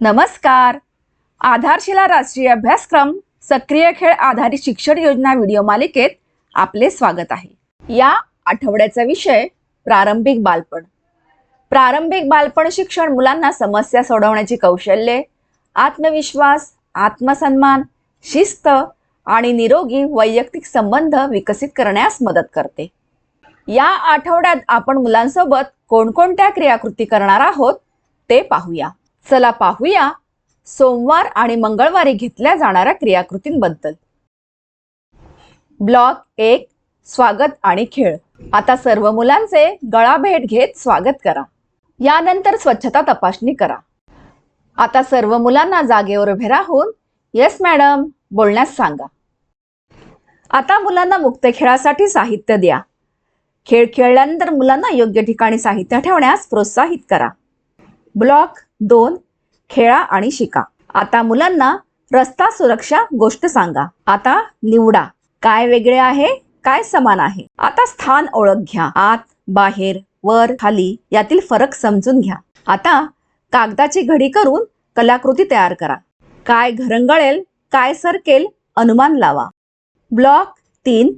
नमस्कार. आधारशिला राष्ट्रीय अभ्यासक्रम सक्रिय खेळ आधारित शिक्षण योजना व्हिडिओ मालिकेत आपले स्वागत आहे. या आठवड्याचा विषय प्रारंभिक बालपण. प्रारंभिक बालपण शिक्षण मुलांना समस्या सोडवण्याची कौशल्ये आत्मविश्वास आत्मसन्मान शिस्त आणि निरोगी वैयक्तिक संबंध विकसित करण्यास मदत करते. या आठवड्यात आपण मुलांसोबत कोणकोणत्या क्रियाकृती करणार आहोत ते पाहूया. चला पाहूया. सोमवार आणि मंगळवारी घेतल्या जाणाऱ्या क्रियाकृतींबद्दल. ब्लॉक एक स्वागत आणि खेळ. आता सर्व मुलांचे गळा भेट घेत स्वागत करा. यानंतर स्वच्छता तपासणी करा. आता सर्व मुलांना जागेवर उभे राहून येस मॅडम बोलण्यास सांगा. आता मुलांना मुक्त खेळासाठी साहित्य द्या. खेळ खेळल्यानंतर मुलांना योग्य ठिकाणी साहित्य ठेवण्यास प्रोत्साहित करा. ब्लॉक दोन खेळा आणि शिका. आता मुलांना रस्ता सुरक्षा गोष्ट सांगा. आता निवडा. काय वेगळे आहे? काय समान आहे? आता स्थान ओळख घ्या. आत बाहेर वर खाली यातील फरक समजून घ्या. आता कागदाची घडी करून कलाकृती तयार करा. काय घरंगळेल काय सरकेल अनुमान लावा. ब्लॉक तीन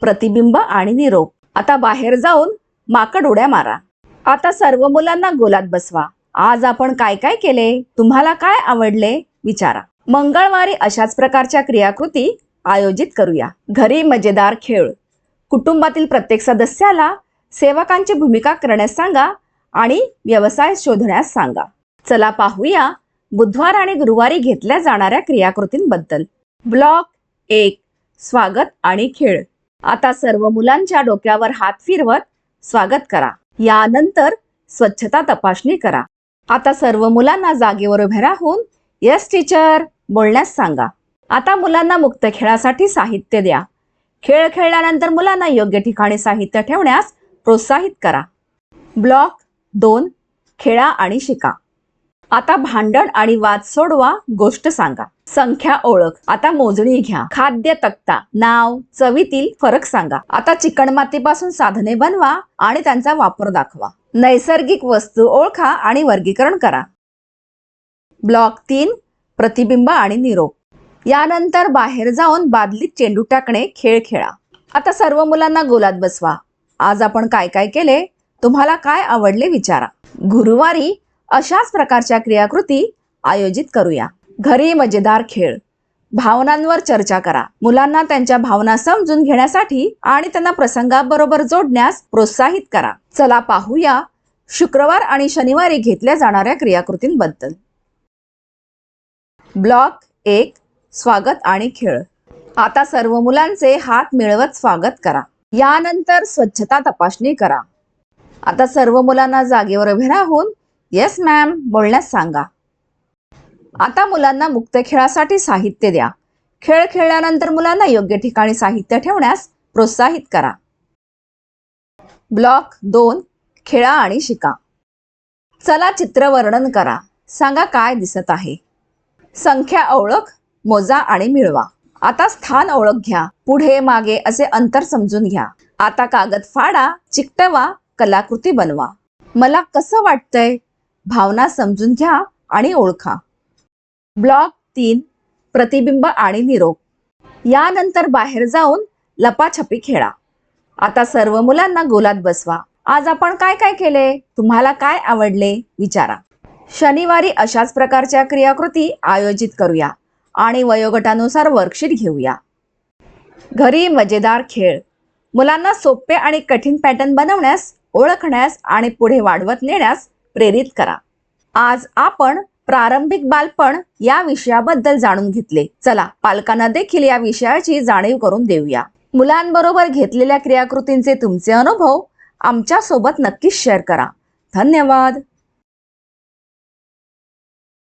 प्रतिबिंब आणि निरोप. आता बाहेर जाऊन माकड उड्या मारा. आता सर्व मुलांना गोलात बसवा. आज आपण काय काय केले? तुम्हाला काय आवडले? विचारा. मंगळवारी अशाच प्रकारच्या क्रियाकृती आयोजित करूया. घरी मजेदार खेळ. कुटुंबातील प्रत्येक सदस्याला सेवकांची भूमिका करण्यास सांगा आणि व्यवसाय शोधण्यास सांगा. चला पाहूया बुधवार आणि गुरुवारी घेतल्या जाणाऱ्या क्रियाकृतींबद्दल. ब्लॉक एक. स्वागत आणि खेळ. आता सर्व मुलांच्या डोक्यावर हात फिरवत स्वागत करा. यानंतर स्वच्छता तपासणी करा. आता सर्व मुलांना जागेवर उभे राहून यस टीचर बोलण्यास सांगा. आता मुलांना मुक्त खेळासाठी साहित्य द्या. खेळ खेळल्यानंतर मुलांना योग्य ठिकाणी साहित्य ठेवण्यास प्रोत्साहित करा. ब्लॉक दोन खेळा आणि शिका. आता भांडण आणि वाद सोडवा गोष्ट सांगा. संख्या ओळख. आता मोजणी घ्या. खाद्य तक्ता नाव चवीतील फरक सांगा. आता चिकणमातीपासून साधने बनवा आणि त्यांचा वापर दाखवा. नैसर्गिक वस्तू ओळखा आणि वर्गीकरण करा. ब्लॉक तीन प्रतिबिंब आणि निरोप. यानंतर बाहेर जाऊन बादलीत चेंडू टाकणे खेळ खेळा. आता सर्व मुलांना गोलात बसवा. आज आपण काय काय केले? तुम्हाला काय आवडले विचारा. गुरुवारी अशाच प्रकारच्या क्रियाकृती आयोजित करूया. घरी मजेदार खेळ. भावनांवर चर्चा करा. मुलांना त्यांच्या भावना समजून घेण्यासाठी आणि त्यांना प्रसंगाबरोबर जोडण्यास प्रोत्साहित करा. चला पाहूया शुक्रवार आणि शनिवारी घेतल्या जाणाऱ्या क्रियाकृतींबद्दल. ब्लॉक एक स्वागत आणि खेळ. आता सर्व मुलांचे हात मिळवत स्वागत करा. यानंतर स्वच्छता तपासणी करा. आता सर्व मुलांना जागेवर उभे राहून येस मॅम बोलण्यास सांगा. आता मुलांना मुक्त खेळासाठी साहित्य द्या. खेळ खेळल्यानंतर मुलांना योग्य ठिकाणी साहित्य ठेवण्यास प्रोत्साहित करा. ब्लॉक दोन. खेळा आणि शिका. चला चित्र वर्णन करा. सांगा काय दिसत आहे. संख्या ओळख मोजा आणि मिळवा. आता स्थान ओळख घ्या. पुढे मागे असे अंतर समजून घ्या. आता कागद फाडा चिकटवा कलाकृती बनवा. मला कसं वाटतंय? भावना समजून घ्या आणि ओळखा. ब्लॉक तीन प्रतिबिंब आणि निरोप. यानंतर बाहेर जाऊन लपाछपी खेळा. आता सर्व मुलांना गोलात बसवा. आज आपण काय काय केले? तुम्हाला काय आवडले? विचारा. शनिवारी अशाच प्रकारच्या क्रियाकृती आयोजित करूया आणि वयोगटानुसार वर्कशीट घेऊया. घरी मजेदार खेळ. मुलांना सोपे आणि कठीण पॅटर्न बनवण्यास ओळखण्यास आणि पुढे वाढवत नेण्यास प्रेरित करा. आज आपण प्रारंभिक बालपण या विषयाबद्दल जाणून घेतले. चला पालकांना देखील या विषयाची जाणीव करून देऊया. मुलांबरोबर घेतलेल्या क्रियाकृतींचे तुमचे अनुभव आमच्यासोबत नक्कीच शेअर करा. धन्यवाद!